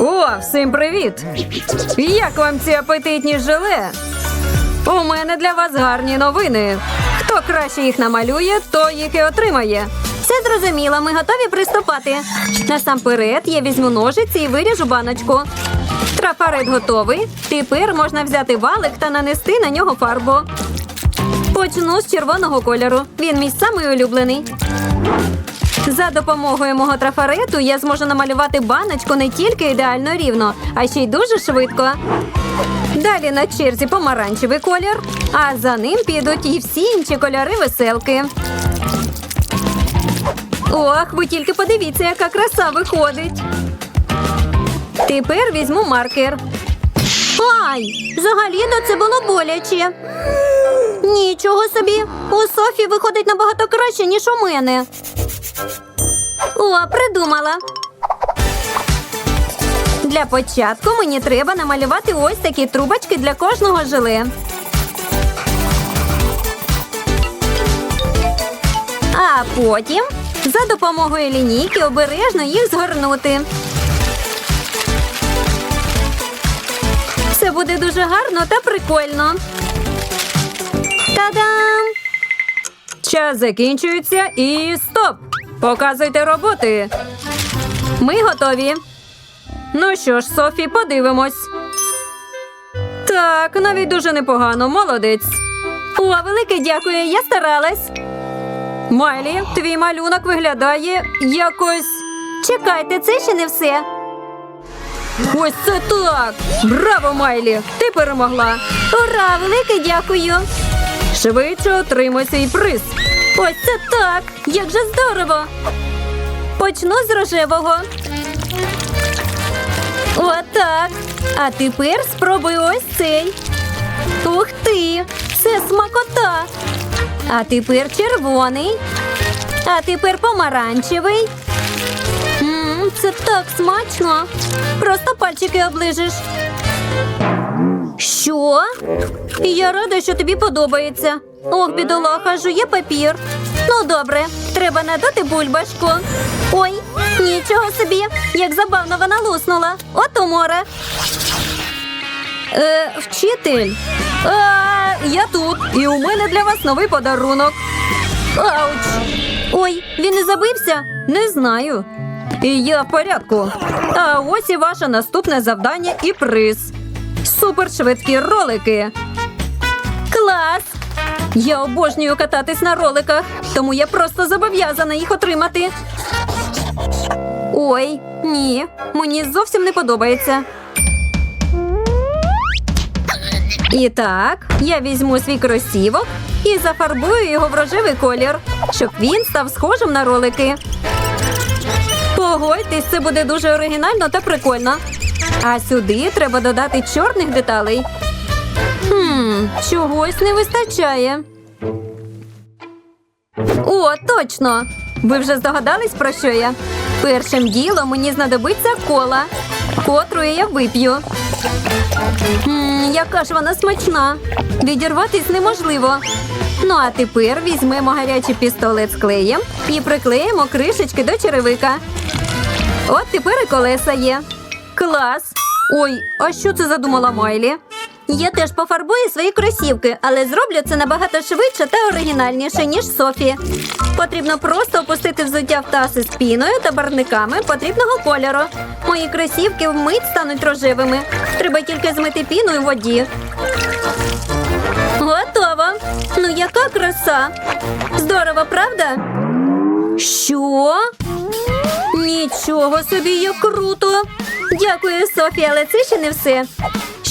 О, всім привіт! Як вам ці апетитні желе? У мене для вас гарні новини. Хто краще їх намалює, то їх і отримає. Все зрозуміло, ми готові приступати. Насамперед я візьму ножиці і виріжу баночку. Трафарет готовий. Тепер можна взяти валик та нанести на нього фарбу. Почну з червоного кольору. Він мій самий улюблений. За допомогою мого трафарету я зможу намалювати баночку не тільки ідеально рівно, а ще й дуже швидко. Далі на черзі помаранчевий колір, а за ним підуть і всі інші кольори веселки. Ох, ви тільки подивіться, яка краса виходить. Тепер візьму маркер. Ай! Взагалі-то це було боляче. Нічого собі. У Софі виходить набагато краще, ніж у мене. О, придумала. Для початку мені треба намалювати ось такі трубочки для кожного желе. А потім за допомогою лінійки обережно їх згорнути. Це буде дуже гарно та прикольно. Та-дам! Час закінчується і стоп! Показуйте роботи. Ми готові. Ну що ж, Софі, подивимось. Так, навіть дуже непогано, молодець. О, велике дякую, я старалась. Майлі, твій малюнок виглядає якось. Чекайте, це ще не все. Ось це так! Браво, Майлі! Ти перемогла! Ура, велике дякую. Швидше отримай свій приз. Ось це так. Як же здорово. Почну з рожевого. Отак. А тепер спробуй ось цей. Ух ти! Це смакота. А тепер червоний. А тепер помаранчевий. Мм, це так смачно. Просто пальчики оближиш. Що? Я рада, що тобі подобається. Ох, бідолаха, жує папір. Ну, добре, треба надати бульбашку. Ой, нічого собі, як забавно вона луснула. От умора. Е, вчитель. А, я тут. І у мене для вас новий подарунок. Ауч. Ой, він не забився? Не знаю. І я в порядку. А ось і ваше наступне завдання і приз. Супершвидкі ролики. Клас! Я обожнюю кататись на роликах, тому я просто зобов'язана їх отримати. Ой, ні, мені зовсім не подобається. І так, я візьму свій кросівок і зафарбую його в рожевий колір, щоб він став схожим на ролики. Погодьтесь, це буде дуже оригінально та прикольно. А сюди треба додати чорних деталей. Чогось не вистачає. О, точно! Ви вже здогадались про що я? Першим ділом мені знадобиться кола, котру я вип'ю. Яка ж вона смачна. Відірватись неможливо. Ну а тепер візьмемо гарячий пістолет з клеєм і приклеїмо кришечки до черевика. От тепер і колеса є. Клас! Ой, а що це задумала Майлі? Я теж пофарбую свої кросівки, але зроблю це набагато швидше та оригінальніше, ніж Софі. Потрібно просто опустити взуття в таси з піною та барниками потрібного кольору. Мої кросівки вмить стануть рожевими. Треба тільки змити піну у воді. Готово. Ну яка краса! Здорово, правда? Що? Нічого собі, як круто! Дякую, Софія, але це ще не все.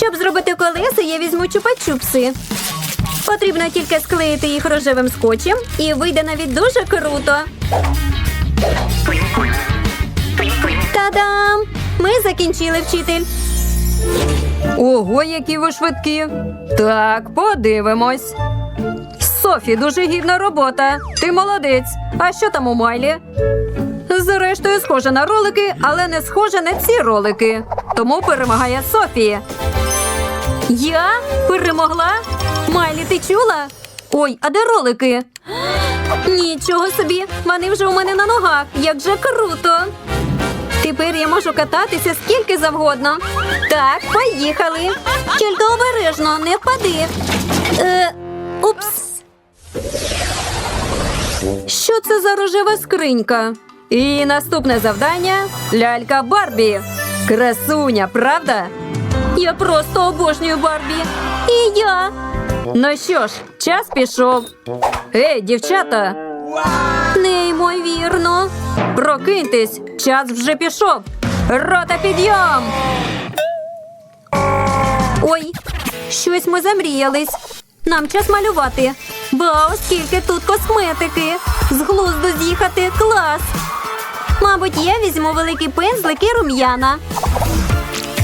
Щоб зробити колеса, я візьму чупа-чупси. Потрібно тільки склеїти їх рожевим скотчем і вийде навіть дуже круто. Та-дам! Ми закінчили вчитель. Ого, які ви швидкі. Так, подивимось. Софі, дуже гідна робота. Ти молодець. А що там у Майлі? Зрештою, схоже на ролики, але не схоже на ці ролики. Тому перемагає Софія. Я перемогла? Майлі, ти чула? Ой, а де ролики? Нічого собі, вони вже у мене на ногах. Як же круто! тепер я можу кататися скільки завгодно. Так, поїхали. Тільки обережно, не впади. Е, упс. Що це за рожева скринька? І наступне завдання лялька Барбі. Красуня, правда? Я просто обожнюю Барбі. І я. Ну що ж, час пішов. Ей, дівчата. Неймовірно. Прокиньтесь, час вже пішов. Рота підйом. Ой, щось ми замріялись. Нам час малювати. Вау, скільки тут косметики. З глузду з'їхати клас. Мабуть, я візьму великий пензлик і рум'яна.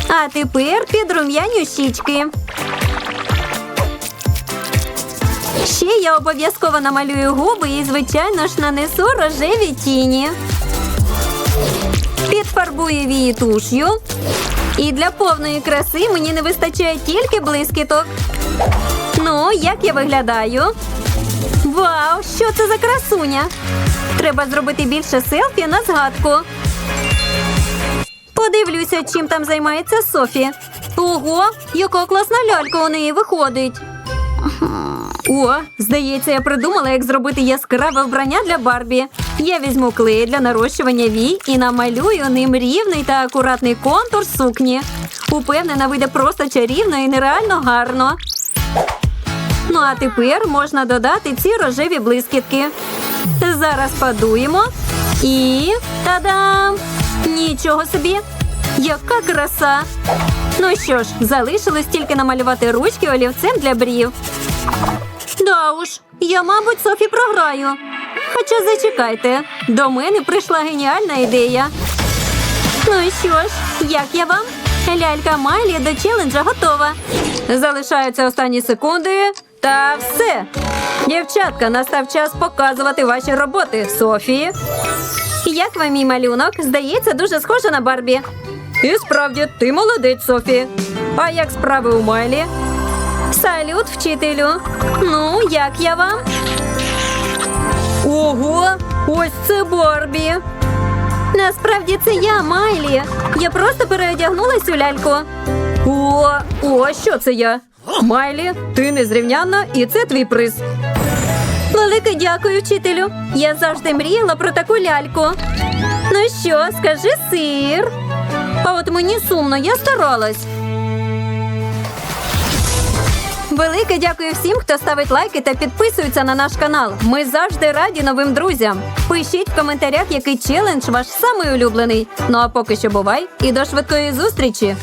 А тепер підрум'яню щічки. Ще я обов'язково намалюю губи і, звичайно ж, нанесу рожеві тіні. Підфарбую вії туш'ю. І для повної краси мені не вистачає тільки блискіток. Ну, як я виглядаю? Вау, що це за красуня? Треба зробити більше селфі на згадку. Подивлюся, чим там займається Софі. Ого, яка класна лялька у неї виходить. О, здається, я придумала, як зробити яскраве вбрання для Барбі. Я візьму клей для нарощування вій і намалюю ним рівний та акуратний контур сукні. Упевнена, вийде просто чарівно і нереально гарно. Ну а тепер можна додати ці рожеві блискітки. Зараз падуємо. І та-дам! Нічого собі! Яка краса! Ну що ж, залишилось тільки намалювати ручки олівцем для брів. Да уж, я, мабуть, Софі програю. Хоча зачекайте, до мене прийшла геніальна ідея. Ну що ж, як я вам? Лялька Майлі до челенджа готова. Залишаються останні секунди. Та все. Дівчатка, настав час показувати ваші роботи, Софії. Як вам мій малюнок? Здається, дуже схоже на Барбі. І справді, ти молодець, Софі. А як справи у Майлі? Салют, вчителю. Ну, як я вам? Ого, ось це Барбі. Насправді це я, Майлі. Я просто переодягнулась у ляльку. О, о, що це я? Майлі, ти незрівнянна, і це твій приз. Велике дякую, вчителю. Я завжди мріяла про таку ляльку. Ну що, скажи сир. А от мені сумно, я старалась. Велике дякую всім, хто ставить лайки та підписується на наш канал. Ми завжди раді новим друзям. Пишіть в коментарях, який челендж ваш самий улюблений. Ну а поки що бувай і до швидкої зустрічі!